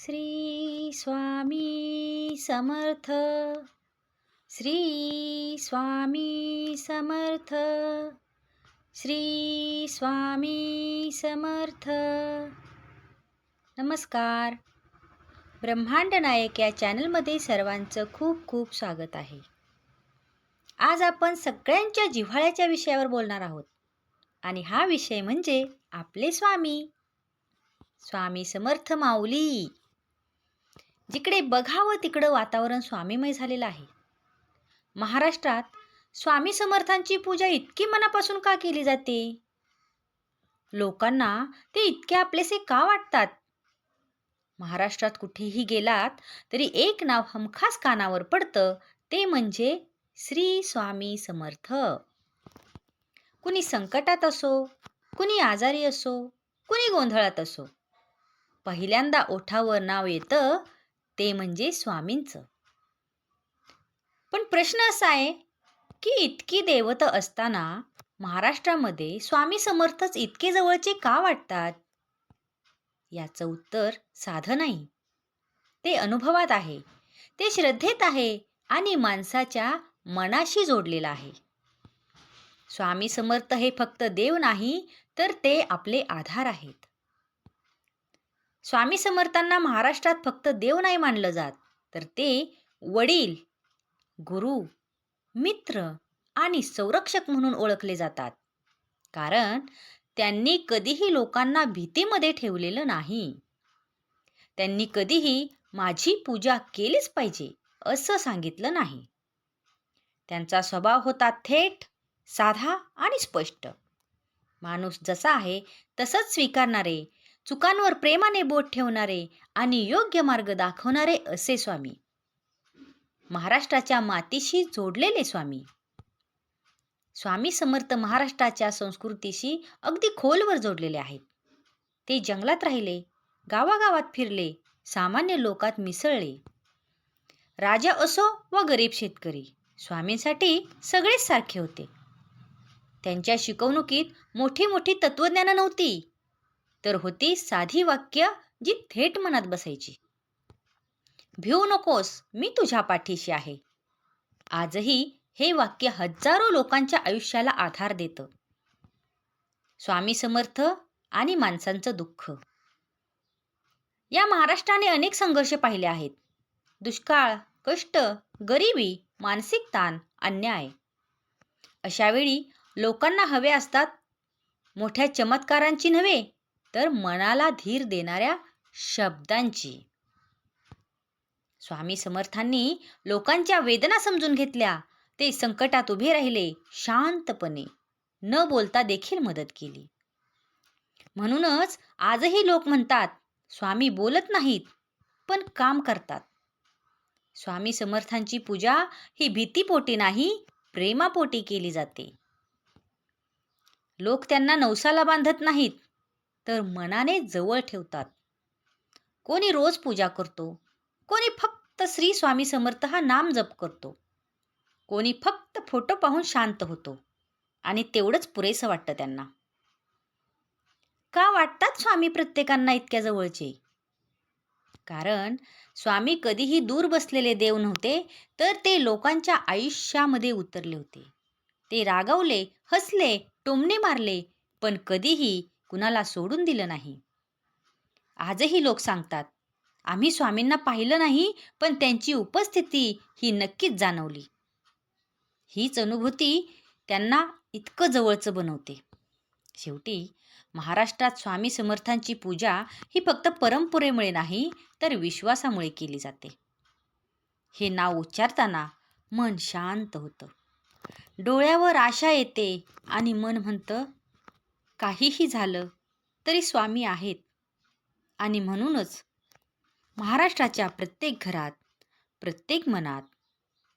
श्री स्वामी समर्थ. श्री स्वामी समर्थ. श्री स्वामी समर्थ. नमस्कार. ब्रह्मांड नायक या चॅनलमध्ये सर्वांचं खूप खूप स्वागत आहे. आज आपण सगळ्यांच्या जिव्हाळ्याच्या विषयावर बोलणार आहोत. आणि हा विषय म्हणजे आपले स्वामी. स्वामी समर्थ माऊली. जिकडे बघावं तिकडं वातावरण स्वामीमय झालेलं आहे. महाराष्ट्रात स्वामी समर्थांची पूजा इतकी मनापासून का केली जाते? लोकांना ते इतके आपलेसे का वाटतात? महाराष्ट्रात कुठेही गेलात तरी एक नाव हमखास कानावर पडतं ते म्हणजे श्री स्वामी समर्थ. कुणी संकटात असो कुणी आजारी असो कुणी गोंधळात असो. पहिल्यांदा ओठावर नाव येतं ते म्हणजे स्वामींचं. पण प्रश्न असा आहे की इतकी देवत असताना महाराष्ट्रामध्ये स्वामी समर्थच इतके जवळचे का वाटतात? याचं उत्तर साधं नाही. ते अनुभवात आहे ते श्रद्धेत आहे आणि माणसाच्या मनाशी जोडलेलं आहे. स्वामी समर्थ हे फक्त देव नाही तर ते आपले आधार आहेत. स्वामी समर्थांना महाराष्ट्रात फक्त देव नाही मानलं जात तर ते वडील गुरु मित्र आणि संरक्षक म्हणून ओळखले जातात. कारण त्यांनी कधीही लोकांना भीतीमध्ये ठेवलेलं नाही. त्यांनी कधीही माझी पूजा केलीच पाहिजे असं सांगितलं नाही. त्यांचा स्वभाव होता थेट साधा आणि स्पष्ट. माणूस जसा आहे तसंच स्वीकारणारे चुकांवर प्रेमाने बोट ठेवणारे आणि योग्य मार्ग दाखवणारे असे स्वामी. महाराष्ट्राच्या मातीशी जोडलेले स्वामी. स्वामी समर्थ महाराष्ट्राच्या संस्कृतीशी अगदी खोलवर जोडलेले आहेत. ते जंगलात राहिले गावागावात फिरले सामान्य लोकात मिसळले. राजा असो व गरीब शेतकरी स्वामींसाठी सगळेच सारखे होते. त्यांच्या शिकवणुकीत मोठी मोठी तत्त्वज्ञानं नव्हती. तर होती साधी वाक्य जी थेट मनात बसायची. भिऊ नकोस मी तुझ्या पाठीशी आहे. आजही हे वाक्य हजारो लोकांच्या आयुष्याला आधार देतं. स्वामी समर्थ आणि माणसांचं दुःख. या महाराष्ट्राने अनेक संघर्ष पाहिले आहेत. दुष्काळ कष्ट गरिबी मानसिक ताण अन्याय. अशावेळी लोकांना हवे असतात मोठ्या चमत्कारांची नव्हे तर मनाला धीर देणाऱ्या शब्दांची. स्वामी समर्थांनी लोकांच्या वेदना समजून घेतल्या. ते संकटात उभे राहिले शांतपणे. न बोलता देखील मदत केली. म्हणूनच आजही लोक म्हणतात स्वामी बोलत नाहीत पण काम करतात. स्वामी समर्थांची पूजा ही भीतीपोटी नाही प्रेमापोटी केली जाते. लोक त्यांना नवसाला बांधत नाहीत तर मनाने जवळ ठेवतात. कोणी रोज पूजा करतो कोणी फक्त श्री स्वामी समर्थ हा नाम जप करतो कोणी फक्त फोटो पाहून शांत होतो आणि तेवढंच पुरेसं वाटतं त्यांना. का वाटतात स्वामी प्रत्येकांना इतक्या जवळचे? कारण स्वामी कधीही दूर बसलेले देव नव्हते तर ते लोकांच्या आयुष्यामध्ये उतरले होते. ते रागवले हसले टोमणे मारले पण कधीही कुणाला सोडून दिलं नाही. आजही लोक सांगतात आम्ही स्वामींना पाहिलं नाही पण त्यांची उपस्थिती ही नक्कीच जाणवली. हीच अनुभूती त्यांना इतकं जवळचं बनवते. शेवटी महाराष्ट्रात स्वामी समर्थांची पूजा ही फक्त परंपरेमुळे नाही तर विश्वासामुळे केली जाते. हे नाव उच्चारताना मन शांत होतं. डोळ्यावर आशा येते आणि मन म्हणतं काहीही झालं तरी स्वामी आहेत. आणि म्हणूनच महाराष्ट्राच्या प्रत्येक घरात प्रत्येक मनात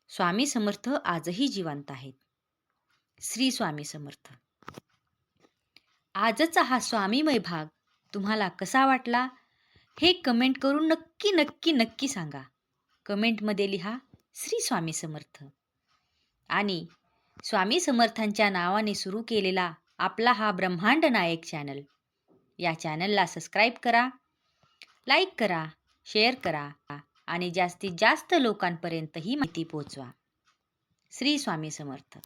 स्वामी समर्थ आजही जिवंत आहेत. श्री स्वामी समर्थ. आजचा हा स्वामीमय भाग तुम्हाला कसा वाटला? हे कमेंट करून नक्की नक्की नक्की सांगा. कमेंटमध्ये लिहा श्री स्वामी समर्थ. आणि स्वामी समर्थांच्या नावाने सुरू केलेला आपला हा ब्रह्मांड नायक चॅनल या चॅनलला सबस्क्राईब करा लाईक करा शेअर करा आणि जास्तीत जास्त लोकांपर्यंत ही माहिती पोहोचवा. श्री स्वामी समर्थ.